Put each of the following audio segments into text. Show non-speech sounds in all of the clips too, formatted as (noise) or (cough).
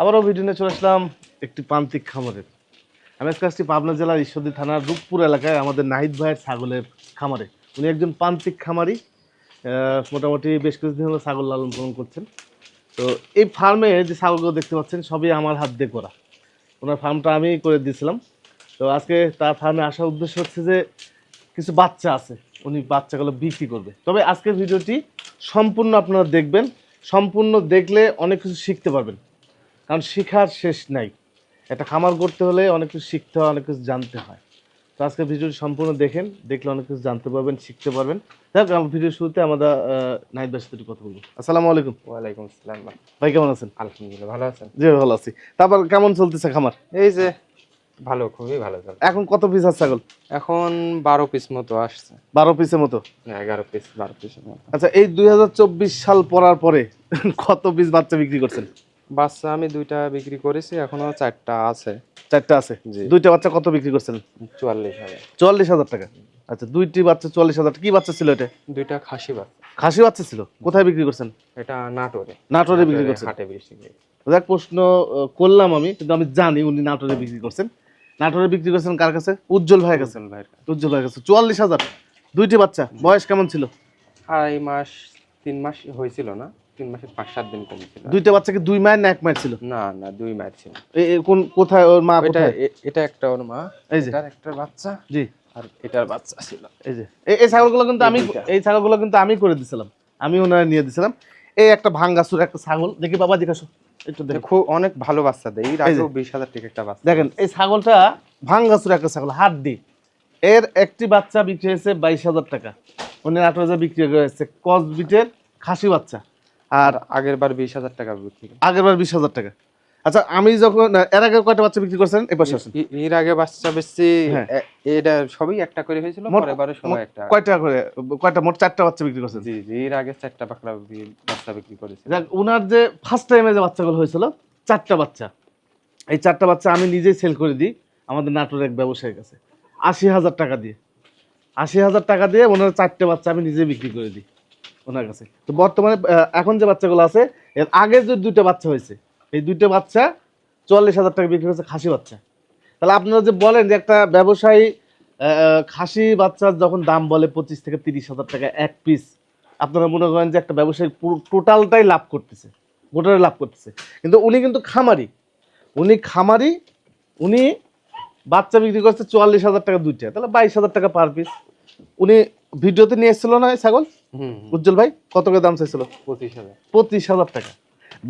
আবারও ভিডিও নিয়ে চলে আসলাম একটি প্রান্তিক খামারের আমি আজকে আসছি পাবনা জেলার ঈশ্বরদী থানার রূপপুর এলাকায় আমাদের নাহিদ ভাইয়ের ছাগলের খামারে। উনি একজন প্রান্তিক খামারি মোটামুটি বেশ কিছুদিন হলো ছাগল লালন পালন করছেন। তো এই ফার্মে যে ছাগলগুলো দেখতে পাচ্ছেন, সবই আমার হাত দিয়ে করা। ওনার ফার্মটা আমি করে দিয়েছিলাম। তো আজকে তার ফার্মে আসার উদ্দেশ্য হচ্ছে যে কিছু বাচ্চা আছে, উনি বাচ্চাগুলো বিক্রি করবে। তবে আজকের ভিডিওটি সম্পূর্ণ আপনারা দেখবেন, সম্পূর্ণ দেখলে অনেক কিছু শিখতে পারবেন। কারণ শেখার শেষ নাই। একটা খামার করতে হলে অনেক কিছু শিখতে হয় অনেক কিছু জানতে হয়। তো আজকে ভিডিওটি সম্পূর্ণ দেখেন দেখলে অনেক কিছু জানতে পারবেন শিখতে পারবেন। দেখ আমার ভিডিও শুরুতে আমরা নাইট ভাইয়ের সাথে কথা বলব। আসসালামু আলাইকুম। ওয়ালাইকুম আসসালাম। ভাই কেমন আছেন? আলহামদুলিল্লাহ ভালো আছেন? জি ভালো আছি। তারপর কেমন চলতেছে খামার? এই যে ভালো খুবই ভালো চলে এখন কত পিস আছে ছাগল? এখন বারো পিস মতো আসছে। বারো পিসের মতো? এগারো পিস বারো পিসের মতো। আচ্ছা এই দুই হাজার চব্বিশ সাল পড়ার পরে কত পিস বাচ্চা বিক্রি করছেন? বাচ্চা আমি দুইটা বিক্রি করেছি এখনও চারটা আছে। চারটা আছে। দুইটা বাচ্চা কত বিক্রি করছেন? চুয়াল্লিশ হাজার। চুয়াল্লিশ হাজার টাকা। আচ্ছা দুইটি বাচ্চা চুয়াল্লিশ হাজার কি বাচ্চা ছিল এটা? দুইটা খাসি বাচ্চা। খাসি বাচ্চা ছিল। কোথায় বিক্রি করছেন? এটা নাটোরে। নাটোরে বিক্রি করছেন। হাটে দেখ প্রশ্ন করলাম আমি কিন্তু আমি জানি উনি নাটোরে বিক্রি করছেন। নাটোরে বিক্রি করছেন কার কাছে? উজ্জ্বল ভাইয়ের কাছে। ভাইয়ের। উজ্জ্বল ভাইয়ের কাছে। চুয়াল্লিশ হাজার। দুইটি বাচ্চা। বয়স কেমন ছিল? আড়াই মাস তিন মাস হয়েছিল না। তিন মাসের পাঁচ সাত দিন কমেছিল। দুইটা বাচ্চা কি দুই মায়ের না এক মায়ের ছিল? না না দুই মায়ের ছিল। কোন কোথায় ওর মা এটা এটা একটা ওর মা এই যে। একটা বাচ্চা জি। আর এটার বাচ্চা ছিল। এই যে। এই- ছাগলগুলো কিন্তু আমি এই ছাগলগুলো কিন্তু আমি করে দিছিলাম। আমি ওনারা নিয়ে দিছিলাম। এই একটা ভাঙ্গাসুর একটা ছাগল। দেখি বাবা জিজ্ঞাসা একটু দেখেন অনেক ভালো বাচ্চা দেয়। এর আগেও বিশ হাজার টাকা একটা বাচ্চা। দেখেন এই ছাগলটা ভাঙ্গাসুর একটা ছাগল হাত দি এর একটি বাচ্চা বিক্রি হয়েছে বাইশ হাজার টাকা। আঠারো হাজার বিক্রি হয়েছে। কসবিটের খাসি বাচ্চা। আর আগের বার বিশ হাজার টাকা বিক্রি আগের বার বিশ হাজার টাকা। আচ্ছা আমি যখন এর আগে কয়টা বাচ্চা বিক্রি করছেন? এই পাশে আসেন। এর আগে বাচ্চা বেশি হ্যাঁ। এটা সবই একটা করে হয়েছিল বারে সবাই একটা। কয়টা করে? কয়টা মোট চারটা বাচ্চা বিক্রি করছেন? জি জি এর আগে চারটা বাকরা বি- বাচ্চা বিক্রি করেছিল দেখ ওনার যে ফার্স্ট টাইমে যে বাচ্চাগুলো হয়েছিল চারটা বাচ্চা। এই চারটা বাচ্চা আমি নিজেই সেল করে দিই আমাদের নাটোর এক ব্যবসায়ীর কাছে। আশি হাজার টাকা দিয়ে। আশি হাজার টাকা দিয়ে ওনার চারটে বাচ্চা আমি নিজে বিক্রি করে দিই। ওনার কাছে। তো বর্তমানে এখন যে বাচ্চাগুলো আছে, এর আগে যে দুইটা বাচ্চা হয়েছে, এই দুইটা বাচ্চা চুয়াল্লিশ হাজার টাকা বিক্রি হয়েছে খাসি বাচ্চা। তাহলে আপনারা যে বলেন যে একটা ব্যবসায়ী খাসি বাচ্চার যখন দাম বলে পঁচিশ থেকে তিরিশ হাজার টাকা এক পিস আপনারা মনে করেন যে একটা ব্যবসায়ী টোটালটাই লাভ করতেছে, গোটাটাই লাভ করতেছে। কিন্তু উনি কিন্তু খামারি। উনি খামারি, উনি বাচ্চা বিক্রি করছে চুয়াল্লিশ হাজার টাকা দুইটা, তাহলে বাইশ হাজার টাকা পার পিস উনি ভিডিওতে নিয়ে এসেছিল না ছাগল? উজ্জ্বল ভাই কত করে দাম চাইছিল? পঁচিশ হাজার। পঁচিশ হাজার টাকা।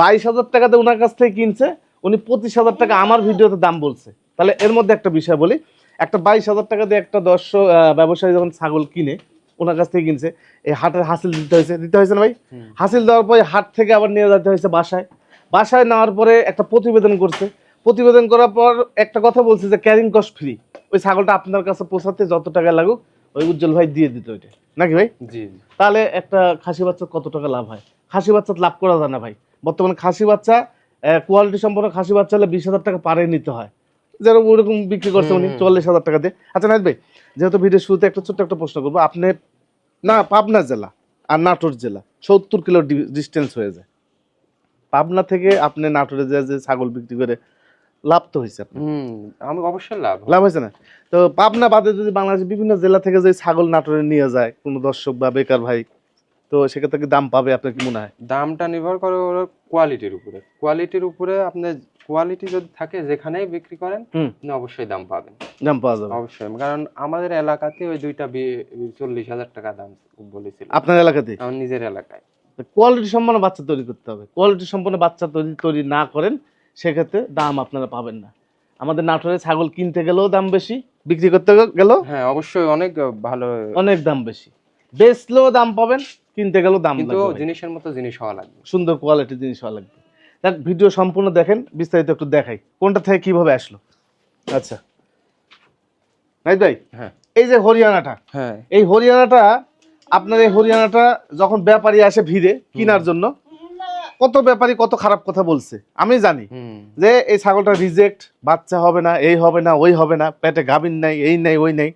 বাইশ হাজার টাকাতে ওনার কাছ থেকে কিনছে উনি পঁচিশ হাজার টাকা আমার ভিডিওতে দাম বলছে। তাহলে এর মধ্যে একটা বিষয় বলি একটা বাইশ হাজার টাকা দিয়ে একটা দর্শক ব্যবসায়ী যখন ছাগল কিনে ওনার কাছ থেকে কিনছে এই হাটের হাসিল দিতে হয়েছে দিতে হয়েছে না ভাই? হাসিল দেওয়ার পরে হাট থেকে আবার নিয়ে যেতে হয়েছে বাসায়। বাসায় নেওয়ার পরে একটা প্রতিবেদন করছে। প্রতিবেদন করার পর একটা কথা বলছে যে ক্যারিং কস্ট ফ্রি ওই ছাগলটা আপনার কাছে পৌঁছাতে যত টাকা লাগুক ওই উজ্জ্বল ভাই দিয়ে দিত ওইটা। নাকি ভাই? জি তাহলে একটা খাসি বাচ্চা কত টাকা লাভ হয়? খাসি বাচ্চা লাভ করা যায় না ভাই। বর্তমানে খাসি বাচ্চা কোয়ালিটি সম্পন্ন খাসি বাচ্চা হলে বিশ হাজার টাকা পারে নিতে হয়। যেরকম ওরকম বিক্রি করছে উনি চল্লিশ হাজার টাকা দিয়ে। আচ্ছা নাইত ভাই যেহেতু ভিডিও শুরুতে একটা ছোট্ট একটা প্রশ্ন করব আপনি না পাবনা জেলা আর নাটোর জেলা সত্তর কিলো ডিস্টেন্স হয়ে যায়। পাবনা থেকে আপনি নাটোরে যে ছাগল বিক্রি করে লাভ তো হয়েছে আমি অবশ্যই লাভ লাভ হয়েছে না? তো পাবনা বাদে যদি বাংলাদেশের বিভিন্ন জেলা থেকে যে ছাগল নাটোরে নিয়ে যায় কোনো দর্শক বা বেকার ভাই তো সেক্ষেত্রে কি দাম পাবে? আপনার কি মনে হয়? দামটা নির্ভর করে ওর কোয়ালিটির উপরে। কোয়ালিটির উপরে আপনি কোয়ালিটি যদি থাকে যেখানেই বিক্রি করেন হুম। আপনি অবশ্যই দাম পাবেন। দাম পাওয়া যাবে। অবশ্যই কারণ আমাদের এলাকাতে ওই দুইটা চল্লিশ হাজার টাকা দাম বলেছিল। আপনার এলাকাতে? আমার নিজের এলাকায়। কোয়ালিটি সম্পন্ন বাচ্চা তৈরি করতে হবে। কোয়ালিটি সম্পন্ন বাচ্চা তৈরি তৈরি না করেন সেক্ষেত্রে দাম আপনারা পাবেন না। আমাদের নাটোরে ছাগল কিনতে গেলেও দাম বেশি বিক্রি করতে গেলেও হ্যাঁ অবশ্যই অনেক ভালো। অনেক দাম বেশি। বেচলেও দাম পাবেন কিনতে গেলেও দাম কিন্তু জিনিসের মতো জিনিস হওয়া লাগবে। সুন্দর কোয়ালিটির জিনিস হওয়া লাগবে। দেখ ভিডিও সম্পূর্ণ দেখেন বিস্তারিত একটু দেখাই। কোনটা থেকে কীভাবে আসলো? আচ্ছা। নাই ভাই হ্যাঁ। এই যে হরিয়ানাটা হ্যাঁ। এই হরিয়ানাটা আপনার এই হরিয়ানাটা যখন ব্যাপারী আসে ভিড়ে কেনার জন্য কত ব্যাপারী কত খারাপ কথা বলছে। আমি জানি যে এই ছাগলটা রিজেক্ট বাচ্চা হবে না এই হবে না ওই হবে না পেটে গাভিন নাই এই নাই ওই নাই।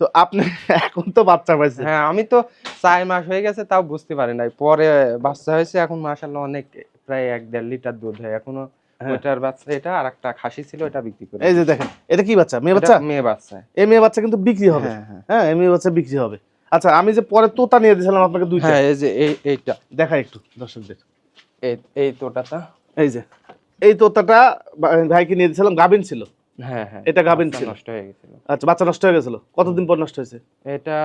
তো আপনি (laughs) এখন তো বাচ্চা পাইছে হ্যাঁ আমি তো চার মাস হয়ে গেছে তাও বুঝতে পারি নাই। পরে বাচ্চা হয়েছে এখন মাসাল্লাহ অনেক প্রায় এক দেড় লিটার দুধ হয়। এখনও। বাচ্চা এটা আর একটা খাসি ছিল এটা বিক্রি করে এই যে দেখেন এটা কি বাচ্চা? মেয়ে বাচ্চা? মেয়ে বাচ্চা। এই মেয়ে বাচ্চা কিন্তু বিক্রি হবে। হ্যাঁ এই মেয়ে বাচ্চা বিক্রি হবে। আচ্ছা আমি যে পরে তোতা নিয়ে দিয়েছিলাম আপনাকে দুইটা। হ্যাঁ এই যে এই এইটা। দেখাই একটু দর্শকদের। এই এই তোটাটা এই যে এই তোতাটা ভাইকে নিয়ে দিয়েছিলাম গাবিন ছিল। হ্যাঁ হ্যাঁ। এটা গাভিন ছিল। নষ্ট হয়ে গেছিল। আচ্ছা বাচ্চা নষ্ট হয়ে গেছিল। কতদিন পর নষ্ট হয়েছে? এটা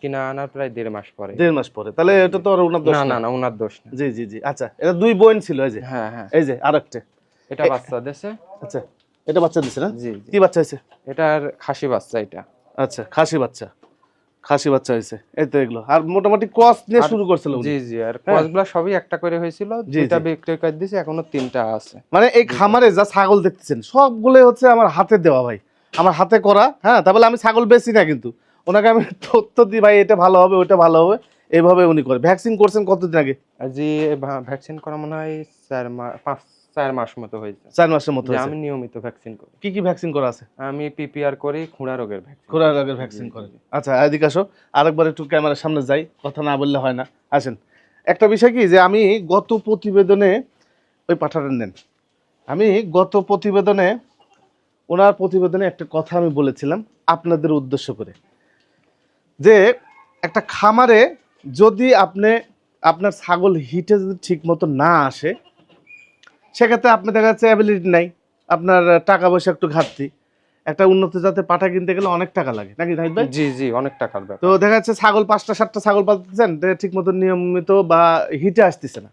কিনা আনার প্রায় দেড় মাস পরে। দেড় মাস পরে। তাহলে এটা তো আর ওনার দোষ না না না। না ওনার দোষ না। জি জি জি। আচ্ছা এটা দুই বোন ছিল এই যে। হ্যাঁ হ্যাঁ। এই যে আরেকটা। এটা বাচ্চা আচ্ছা এটা বাচ্চা দিছে না? জি কি জি বাচ্চা হয়েছে? এটার খাসি বাচ্চা এটা। আচ্ছা খাসি বাচ্চা। খাসি বাচ্চা হয়েছে। এই তো এগুলো। আর মোটামুটি ক্রস নিয়ে শুরু করছিল জি জি আর হ্যাঁ। কসগুলা সবই একটা করে হয়েছিল। দুইটা বিক্রি করে দিয়েছি এখনও তিনটা আছে। মানে এই খামারে যা ছাগল দেখতেছেন সবগুলো হচ্ছে আমার হাতে দেওয়া ভাই। আমার হাতে করা হ্যাঁ তাহলে আমি ছাগল বেশি না কিন্তু। ওনাকে আমি তথ্য দিই ভাই এটা ভালো হবে ওটা ভালো হবে। এইভাবে উনি করে। ভ্যাকসিন করছেন কতদিন আগে? জি ভ্যাকসিন করা মনে হয় চার মাস পাঁচ চার মাস মতো হয়েছে। চার মাসের মতো আমি নিয়মিত ভ্যাকসিন করি। কি কি ভ্যাকসিন করা আছে? আমি পিপিআর করি খুঁড়া রোগের ভ্যাকসিন খোরার আগের ভ্যাকসিন করে। আচ্ছা এদিকে আসো। আরেকবার একটু ক্যামেরার সামনে যাই কথা না বললে হয় না। আসেন। একটা বিষয় কি যে আমি গত প্রতিবেদনে ওই পাঠাটা নেন। আমি গত প্রতিবেদনে ওনার প্রতিবেদনে একটা কথা আমি বলেছিলাম আপনাদের উদ্দেশ্য করে। যে একটা খামারে যদি আপনি আপনার ছাগল হিটে যদি ঠিক মতো না আসে সেক্ষেত্রে আপনি দেখা যাচ্ছে অ্যাবিলিটি নাই। আপনার টাকা পয়সা একটু ঘাটতি। একটা উন্নত জাতের পাঠা কিনতে গেলে অনেক টাকা লাগে। নাকি নাহিদ ভাই? জি জি অনেক টাকার ব্যাপার। তো দেখা যাচ্ছে ছাগল পাঁচটা সাতটা ছাগল পালতেছেন ঠিক মতো নিয়মিত বা হিটে আসতেছে না।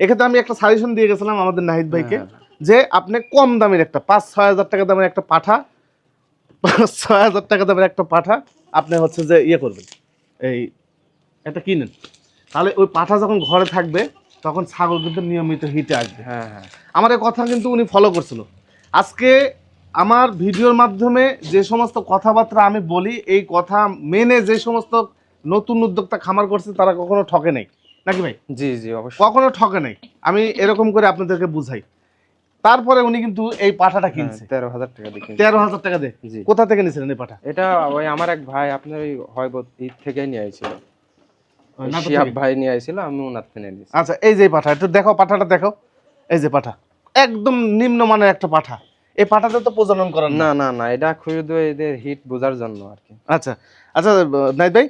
এক্ষেত্রে আমি একটা সাজেশন দিয়ে গেছিলাম আমাদের নাহিদ ভাইকে হ্যাঁ, যে আপনি কম দামের একটা পাঁচ ছয় হাজার টাকা দামের একটা পাঠা পাঁচ ছয় হাজার টাকা দামের একটা পাঠা আপনি হচ্ছে যে ইয়ে করবেন। এই এটা কিনেন। তাহলে ওই পাঠা যখন ঘরে থাকবে তখন ছাগল কিন্তু নিয়মিত হিটে আসবে। হ্যাঁ হ্যাঁ। আমার এই কথা কিন্তু উনি ফলো করছিল। আজকে আমার ভিডিওর মাধ্যমে যে সমস্ত কথাবার্তা আমি বলি এই কথা মেনে যে সমস্ত নতুন উদ্যোক্তা খামার করছে তারা কখনো ঠকে নাই। নাকি ভাই? জি জি অবশ্যই। কখনো ঠকে নাই। আমি এরকম করে আপনাদেরকে বুঝাই। তারপরে উনি কিন্তু এই পাঠাটা হ্যাঁ, কিনছে। তেরো হাজার টাকা দিয়ে তেরো হাজার টাকা দিয়ে। জি। কোথা থেকে নিয়েছিলেন এই পাঠা? এটা ওই আমার এক ভাই আপনার ওই হয়বত ঈদ থেকেই নিয়ে আইছিল। শিহাব ভাই নিয়ে আইছিল আমি ওনার থেকে নিয়ে নিয়েছি আচ্ছা এই যে পাঠা একটু দেখো পাঠাটা দেখো। এই যে পাঠা একদম নিম্নমানের একটা পাঠা। এই পাঠাতে তো প্রজনন করেন না। না না এটা শুধু এদের হিট বোঝার জন্য আর কি। আচ্ছা আচ্ছা নাইদ ভাই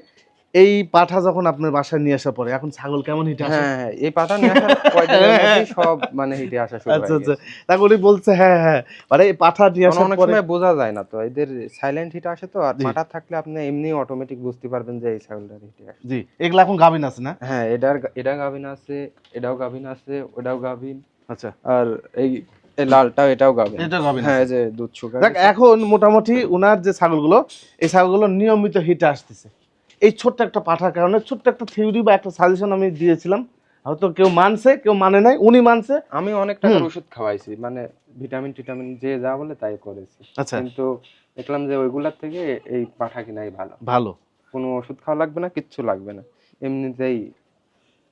এই পাঠা যখন আপনার বাসায় নিয়ে আসা পরে এখন ছাগল কেমন হিটে আসে? হ্যাঁ হ্যাঁ, এই পাঠা নিয়ে আসার কয়দিনের মধ্যেই সব মানে হিটে আসা শুরু আচ্ছা আচ্ছা। তারপর উনি বলছে হ্যাঁ হ্যাঁ। মানে এই পাঠা নিয়ে আসার অনেক সময় বোঝা যায় না তো এদের সাইলেন্ট হিট আসে তো আর। পাটা থাকলে আপনি এমনি অটোমেটিক বুঝতে পারবেন যে এই ছাগলটার হিটে আসে। জি এগুলো এখন গাভিন আছে না? হ্যাঁ এটার এটা গাভিন আছে এটাও গাভিন আছে ওটাও গাভিন। আচ্ছা। আর এই এই লালটাও এটাও গাভিন। এটা গাভিন হ্যাঁ যে দুধ শুকায় দেখ এখন মোটামুটি ওনার যে ছাগলগুলো এই ছাগলগুলো নিয়মিত হিটে আসতেছে। এই ছোট্ট একটা পাঠার কারণে ছোট্ট একটা থিওরি বা একটা সাজেশন আমি দিয়েছিলাম। হয়তো কেউ মানছে কেউ মানে নাই উনি মানছে। আমি অনেক টাকার ওষুধ খাওয়াইছি মানে ভিটামিন টিটামিন যে যা বলে তাই করেছি। আচ্ছা। কিন্তু দেখলাম যে ওইগুলার থেকে এই পাঠা কিনাই ভালো। ভালো। কোনো ওষুধ খাওয়া লাগবে না কিচ্ছু লাগবে না। এমনিতেই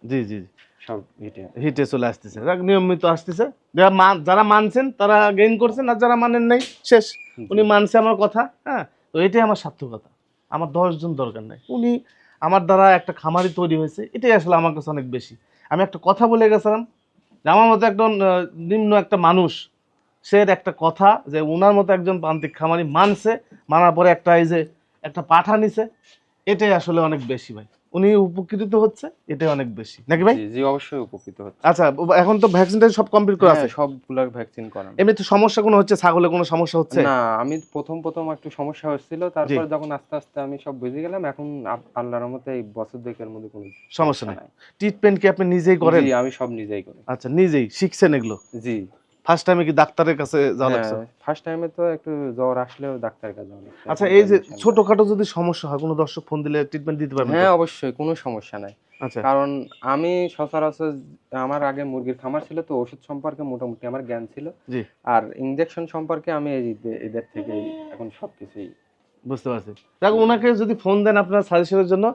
জি জি জি। সব হিটে। হিটে চলে আসতেছে। নিয়মিত আসতেছে। যারা মান- যারা মানছেন তারা গেইন করছেন আর যারা মানেন নাই শেষ। উনি মানছে আমার কথা হ্যাঁ? তো এটাই আমার সার্থকতা। আমার দশজন দরকার নাই। উনি আমার দ্বারা একটা খামারি তৈরি হয়েছে, এটাই আসলে আমার কাছে অনেক বেশি। আমি একটা কথা বলে গেছিলাম যে আমার মতো একজন নিম্ন একটা মানুষ, সে একটা কথা যে ওনার মতো একজন প্রান্তিক খামারি মানছে, মানার পরে একটা এই যে একটা পাঠা নিছে, এটাই আসলে অনেক বেশি ভাই। উনি উপকৃত হচ্ছে? এটাই অনেক বেশি। নাকি ভাই? জি, অবশ্যই উপকৃত হচ্ছে। আচ্ছা এখন তো ভ্যাকসিনটা সব কমপ্লিট করা আছে? হ্যাঁ, ভ্যাকসিন করানো। এমনি তো সমস্যা কোনো হচ্ছে? ছাগলে কোনো সমস্যা হচ্ছে? না আমি প্রথম প্রথম একটু সমস্যা হচ্ছিল। তারপর যখন আস্তে আস্তে আমি সব বুঝে গেলাম এখন আল্লাহর মতে এই বছর দুয়েকের মধ্যে কোনো সমস্যা নাই। ট্রিটমেন্ট কি আপনি নিজেই করেন? জি আমি সব নিজেই করি। আচ্ছা নিজেই শিখছেন এগুলো? জি। ফার্স্ট টাইমে কি ডাক্তারের কাছে যাওয়া লাগছে? ফার্স্ট টাইমে তো একটু জ্বর আসলেও ডাক্তারের কাছে আচ্ছা এই যে ছোটখাটো যদি সমস্যা হয় কোনো দর্শক ফোন দিলে ট্রিটমেন্ট দিতে পারবেন হ্যাঁ অবশ্যই কোনো সমস্যা নাই। আচ্ছা। কারণ আমি সচরাচর আমার আগে মুরগির খামার ছিল তো ওষুধ সম্পর্কে মোটামুটি আমার জ্ঞান ছিল। আর ইনজেকশন সম্পর্কে আমি এদের থেকে এখন সবকিছুই বুঝতে পারছি। দেখো ওনাকে যদি ফোন দেন আপনার সাজেশনের জন্য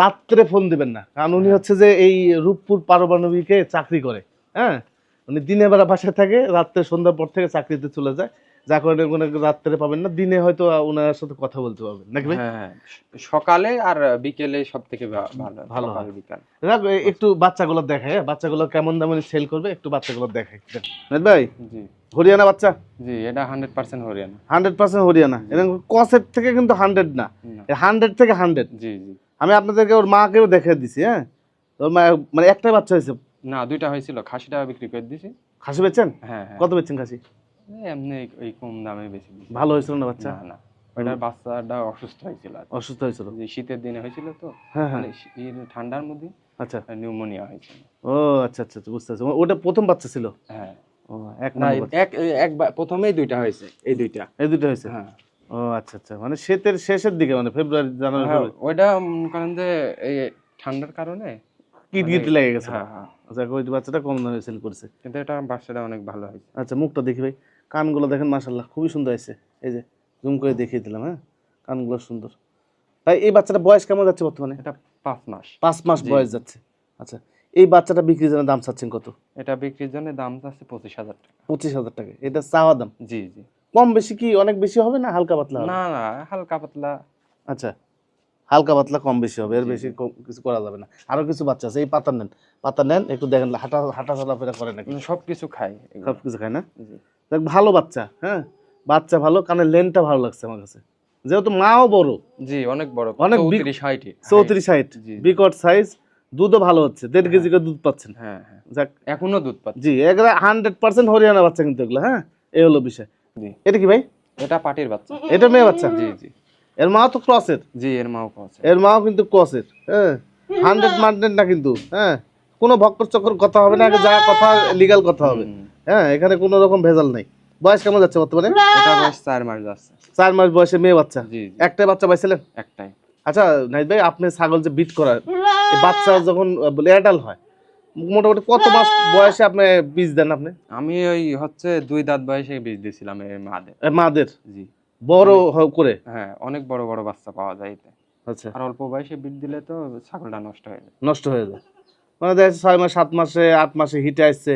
রাত্রে ফোন দিবেন না। কারণ উনি হচ্ছে যে এই রূপপুর পারমাণবিকে চাকরি করে হ্যাঁ? উনি দিনের বেলা বাসায় থাকে রাত্রে সন্ধ্যার পর থেকে চাকরিতে চলে যায়। যা করে কোনো রাত্রে পাবেন না দিনে হয়তো ওনার সাথে কথা বলতে পারবেন। নাকি ভাই? হ্যাঁ হ্যাঁ। সকালে আর বিকেলে সব থেকে ভালো ভালো হয়। বিকাল। একটু বাচ্চাগুলো দেখাই হ্যাঁ? বাচ্চাগুলো কেমন দামে সেল করবে একটু বাচ্চাগুলো দেখাই। দেখ। ভাই? জি। হরিয়ানা বাচ্চা? জি এটা hundred percent Haryana. Hundred percent Haryana. এরকম কসের থেকে কিন্তু হান্ড্রেড না। না, হান্ড্রেড থেকে হান্ড্রেড জি জি। আমি আপনাদেরকে ওর মাকেও দেখে দিছি হ্যাঁ? ওর মা মানে একটাই বাচ্চা হয়েছে না দুইটা হয়েছিল। খাসিটা বিক্রি করে দিছি। খাসি বেচছেন? হ্যাঁ হ্যাঁ। কত বেচছেন খাসি? এমনি এই কম দামে বেশি ভালো হয়েছিল না বাচ্চা? না না। ওইটার বাচ্চাটা অসুস্থ হয়েছিল অসুস্থ হয়েছিল? শীতের দিনে হয়েছিল তো। হ্যাঁ হ্যাঁ। মানে ঠান্ডার মধ্যে আচ্ছা। নিউমোনিয়া হয়েছিল ও আচ্ছা আচ্ছা আচ্ছা, বুঝতে পারছি। ওটা প্রথম বাচ্চা ছিল? হ্যাঁ। ও এক এক প্রথমেই দুইটা হয়েছে এই দুইটা। এই দুটো হয়েছে? হ্যাঁ। ও আচ্ছা আচ্ছা। মানে শীতের শেষের দিকে মানে ফেব্রুয়ারি জানুয়ারি হ্যাঁ, ওইটা মনে করেন যে এই ঠান্ডার কারণে কিট মানে- কিট লেগে গেছে। হ্যাঁ হ্যাঁ। আচ্ছা ওই বাচ্চাটা কম দামে সেল করেছে। কিন্তু এটা বাচ্চাটা অনেক ভালো হয়েছে। আচ্ছা মুখটা দেখি ভাই। কানগুলো দেখেন মাশাল্লাহ খুবই সুন্দর আছে এই যে জুম করে দেখিয়ে দিলাম হ্যাঁ? কানগুলো সুন্দর। ভাই এই বাচ্চাটা বয়স কেমন যাচ্ছে বর্তমানে? এটা পাঁচ মাস। পাঁচ মাস বয়স যাচ্ছে। আচ্ছা এই বাচ্চাটা বিক্রির জন্য দাম চাচ্ছেন কত? এটা বিক্রির জন্য দাম আছে পঁচিশ হাজার টাকা। পঁচিশ হাজার টাকা। এটা চাওয়া দাম? জি জি। কম বেশি কি অনেক বেশি হবে না হালকা পাতলা না না হালকা পাতলা। আচ্ছা। হালকা পাতলা কম বেশি হবে এর বেশি কিছু করা যাবে না। আরও কিছু বাচ্চা আছে এই পাতা নেন পাতা নেন একটু দেখেন হাঁটা হাঁটা চলাফেরা করে নাকি? সব কিছু এগুলো। সব কিছু খায় না? দেখ ভালো বাচ্চা হ্যাঁ? বাচ্চা ভালো কারণ লেনটা ভালো লাগছে আমার কাছে। যেহেতু মাও বড়। জি অনেক বড় অনেক চৌত্রিশ হাইটে বিকট সাইজ দুধও ভালো হচ্ছে দেড় কেজি করে দুধ পাচ্ছেন। হ্যাঁ হ্যাঁ। যাক। এখনও দুধ পাচ্ছে জি এগুলো হান্ড্রেড পার্সেন্ট হরিয়ানা বাচ্চা কিন্তু এগুলো হ্যাঁ? এই হলো বিষয়। জি। এটা কি ভাই? এটা পাটির বাচ্চা। এটা মেয়ে বাচ্চা? জি জি। এর মাও তো ক্রসের জি এর মাও আছে এর মাও কিন্তু ক্রসের হ্যাঁ? হান্ড্রেড মান্ডেড না কিন্তু হ্যাঁ? কোনো ভক্কর চক্কর কথা হবে না যা কথা লিগাল কথা হবে। হ্যাঁ এখানে কোনো রকম ভেজাল নাই। বয়স কেমন যাচ্ছে বর্তমানে? এটা বয়স চার মাস যাচ্ছে। চার মাস বয়সে মেয়ে বাচ্চা? জি একটাই বাচ্চা পাইছিলেন? একটাই। আচ্ছা নাইদ ভাই আপনি ছাগল যে বিট করার এই বাচ্চা যখন লেটাল হয় মোটামুটি কত মাস বয়সে আপনি বীজ দেন আপনি? আমি ওই হচ্ছে দুই দাঁত বয়সে বীজ দিয়েছিলাম এই মাদের। মাদের? জি। বড় করে। হ্যাঁ অনেক বড় বড় বাচ্চা পাওয়া যায় এতে। আচ্ছা। আর অল্প বয়সে বীজ দিলে তো ছাগলটা নষ্ট হয়ে যায়। নষ্ট হয়ে যায়। মানে দেখা যাচ্ছে ছয় মাস সাত মাসে আট মাসে হিটে আসছে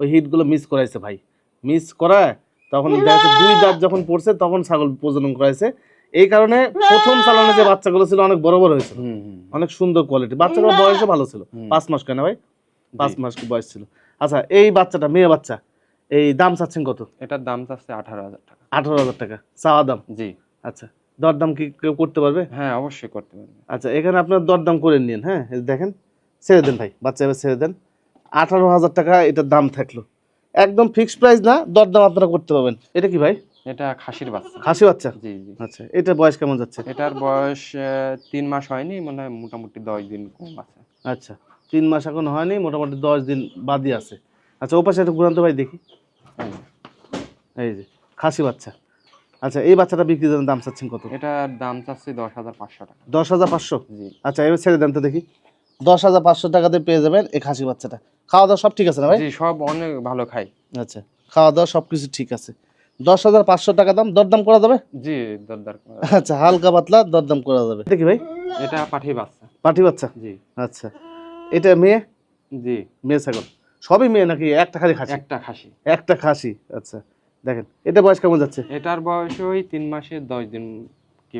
ওই হিটগুলো মিস করাইছে ভাই। মিস করায় তখন দেখা দুই দাঁত যখন পড়ছে তখন ছাগল প্রজনন করাইছে। এই কারণে প্রথম চালানো যে বাচ্চাগুলো ছিল অনেক বড় বড় হয়েছিল। অনেক সুন্দর কোয়ালিটি বাচ্চাগুলো বয়সও ভালো ছিল। পাঁচ মাস কেন ভাই? পাঁচ মাস বয়স ছিল। আচ্ছা এই বাচ্চাটা মেয়ে বাচ্চা এই দাম চাচ্ছেন কত? এটার দাম চাচ্ছে আঠারো হাজার টাকা। আঠারো হাজার টাকা। চাওয়া দাম? জি। আচ্ছা দরদাম কি কেউ করতে পারবে? হ্যাঁ অবশ্যই করতে পারবে। আচ্ছা এখানে আপনার দরদাম করে নিন হ্যাঁ দেখেন ছেড়ে দেন ভাই বাচ্চা এবার ছেড়ে দেন। আঠারো হাজার টাকা এটার দাম থাকল। একদম ফিক্সড প্রাইস না দরদাম আপনারা করতে পারবেন। এটা কি ভাই? এটা খাসির বাচ্চা। খাসি বাচ্চা? জি জি। আচ্ছা এটা বয়স কেমন যাচ্ছে? এটার বয়স তিন মাস হয়নি মনে হয় মোটামুটি দশ দিন কম আছে। আচ্ছা তিন মাস এখন হয়নি মোটামুটি দশ দিন বাদই আছে। আচ্ছা ও পাশে একটা ঘুরান্ত ভাই দেখি। হুম। এই যে খাসি বাচ্চা। আচ্ছা এই বাচ্চাটা বিক্রির জন্য দাম চাচ্ছেন কত? এটার দাম চাচ্ছি দশ হাজার পাঁচশো টাকা। দশ হাজার পাঁচশো? জি। আচ্ছা এবার ছেড়ে দেন তো দেখি। দশ হাজার পাঁচশো টাকাতে পেয়ে যাবেন এই খাসি বাচ্চাটা। খাওয়া দাওয়া সব ঠিক আছে না ভাই? সব অনেক ভালো খাই। আচ্ছা খাওয়া দাওয়া সব কিছু ঠিক আছে। দশ হাজার পাঁচশো টাকা দাম দরদাম করা যাবে? জি দরদার। আচ্ছা হালকা পাতলা দরদাম করা যাবে। দেখি ভাই। এটা পাঠি বাচ্চা। পাঠি বাচ্চা? জি। আচ্ছা এটা মেয়ে? জি। মেয়ে ছাগল। সবই মেয়ে নাকি? একটা খালি খাসি? একটা খাসি। একটা খাসি আচ্ছা। দেখেন এটা বয়স কেমন যাচ্ছে? এটার বয়স ওই তিন মাসে দশ দিন কি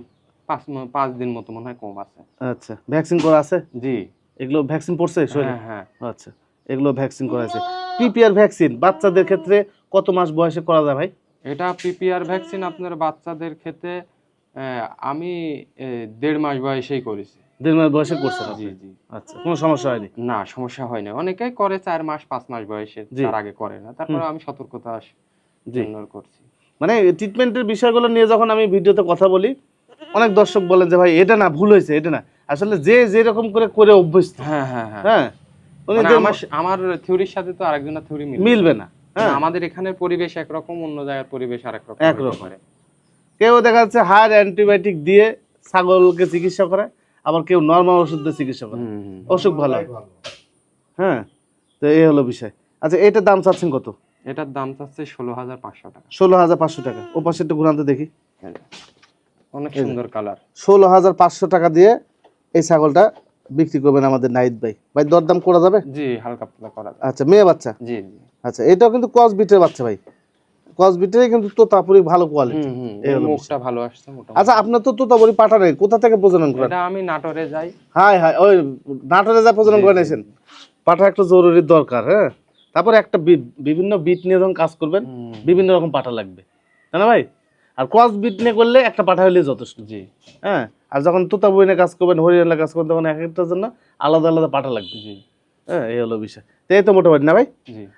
পাঁচ পাঁচ দিন মতো মনে হয় কম আছে। আচ্ছা ভ্যাকসিন করা আছে? জি। এগুলো ভ্যাকসিন পড়ছে শরীরে? হ্যাঁ হ্যাঁ। আচ্ছা এগুলো ভ্যাকসিন করা আছে। পিপিআর ভ্যাকসিন বাচ্চাদের ক্ষেত্রে কত মাস বয়সে করা যায় ভাই? এটা পিপিআর ভ্যাকসিন আপনার বাচ্চাদের ক্ষেত্রে আমি দেড় মাস বয়সেই করেছি। দেড় মাস বয়সে করছেন আপনি? জি। জি আচ্ছা কোনো সমস্যা হয়নি? না সমস্যা হয়নি অনেকেই করে চার মাস পাঁচ মাস বয়সে তার আগে করে না। তারপরে আমি সতর্কতা জন্য করছি। মানে ট্রিটমেন্টের বিষয়গুলো নিয়ে যখন আমি ভিডিওতে কথা বলি অনেক দর্শক বলেন যে ভাই এটা না ভুল হয়েছে এটা না। আসলে যে যেরকম করে করে অভ্যস্ত। হ্যাঁ হ্যাঁ হ্যাঁ। হ্যাঁ? মানে আমার আমার থিওরির সাথে তো আরেকজনের থিওরি মিলবে না। হ্যাঁ। আমাদের এখানে পরিবেশ একরকম অন্য জায়গার পরিবেশ আরেক রকম একরকম। কেউ দেখা যাচ্ছে হায়ার অ্যান্টিবায়োটিক দিয়ে ছাগলকে চিকিৎসা করে আবার কেউ নর্মাল ওষুধ দিয়ে চিকিৎসা করে। অসুখ ভালো। হ্যাঁ? তো এই হলো বিষয়। আচ্ছা এটার দাম চাচ্ছেন কত? এটার দাম চাচ্ছে ষোলো হাজার পাঁচশো টাকা। ষোলো হাজার পাঁচশো টাকা। ও পাশে একটু ঘুরান্ত দেখি। অনেক সুন্দর কালার। ষোলো হাজার পাঁচশো টাকা দিয়ে এই ছাগলটা বিক্রি করবেন আমাদের নাইট ভাই। ভাই দরদাম করা যাবে? জি হালকা পাতলা করা যায়। আচ্ছা মেয়ে বাচ্চা? জি জি। আচ্ছা এটাও কিন্তু ক্রস বিটের বাচ্চা ভাই। কসবিটাই কিন্তু তোতাপুরি ভালো কোয়ালিটি এই হলো মুখটা ভালো আসছে মোটামুটি। আচ্ছা আপনার তো তোতাপুরি নেই। কোথা থেকে প্রজনন করেন? এটা আমি নাটোরে যাই। হাই হাই ওই নাটোরে যা প্রজনন করে নিয়েছেন। পাঠা একটা জরুরি দরকার হ্যাঁ? তারপরে একটা বিভিন্ন বিট নিয়ে যখন কাজ করবেন বিভিন্ন রকম পাঠা লাগবে। তাই না ভাই? আর ক্রস বিট নিয়ে করলে একটা পাঠা হলে যথেষ্ট। জি। হ্যাঁ? আর যখন তোতা বইনে কাজ করবেন হরিয়ানা কাজ করবেন তখন এক একটার জন্য আলাদা আলাদা পাঠা লাগবে। জি। হ্যাঁ এই হলো বিষয়। তো এই তো মোটামুটি না ভাই?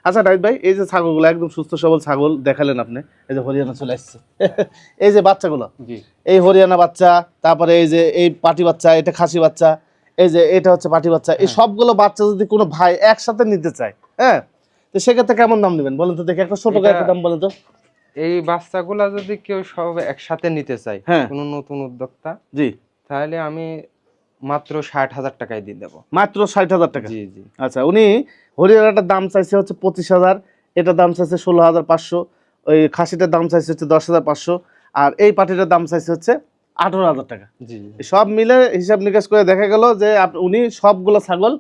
আচ্ছা ডাইট ভাই এই যে ছাগলগুলো একদম সুস্থ সবল ছাগল দেখালেন আপনি এই যে হরিয়ানা চলে আসছে। (laughs) এই যে বাচ্চাগুলো এই হরিয়ানা বাচ্চা তারপরে এই যে এই পাটি বাচ্চা এটা খাসি বাচ্চা এই যে এটা হচ্ছে পাটি বাচ্চা এই সবগুলো বাচ্চা যদি কোনো ভাই একসাথে নিতে চায় হ্যাঁ তো সেক্ষেত্রে কেমন দাম নেবেন? বলেন তো দেখি একটা ছোট একটা দাম বলেন তো। এই বাচ্চাগুলা যদি কেউ সব একসাথে নিতে চায় হ্যাঁ। কোনো নতুন উদ্যোক্তা জি। তাহলে আমি মাত্র ষাট হাজার টাকায় দিয়ে দেবো। মাত্র ষাট হাজার টাকা? জি জি। আচ্ছা উনি হরিয়ানাটার দাম চাইছে হচ্ছে পঁচিশ হাজার এটার দাম চাইছে ষোলো হাজার পাঁচশো ওই খাসিটার দাম চাইছে হচ্ছে দশ হাজার পাঁচশো আর এই পাটিটার দাম চাইছে হচ্ছে আঠারো হাজার টাকা। জি সব মিলে হিসাব নিকাশ করে দেখা গেল যে উনি সবগুলো ছাগল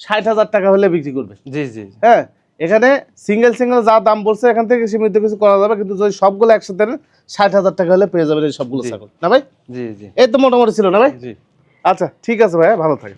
ষাট হাজার টাকা হলে বিক্রি করবে। জি জি। হ্যাঁ? এখানে সিঙ্গেল সিঙ্গেল যা দাম বলছে এখান থেকে সীমিত কিছু করা যাবে কিন্তু যদি সবগুলো একসাথে ষাট হাজার টাকা হলে পেয়ে যাবেন এই সবগুলো। ছাগল। না ভাই? জি জি। এই তো মোটামুটি ছিল না ভাই? জি। আচ্ছা ঠিক আছে ভাই ভালো থাকে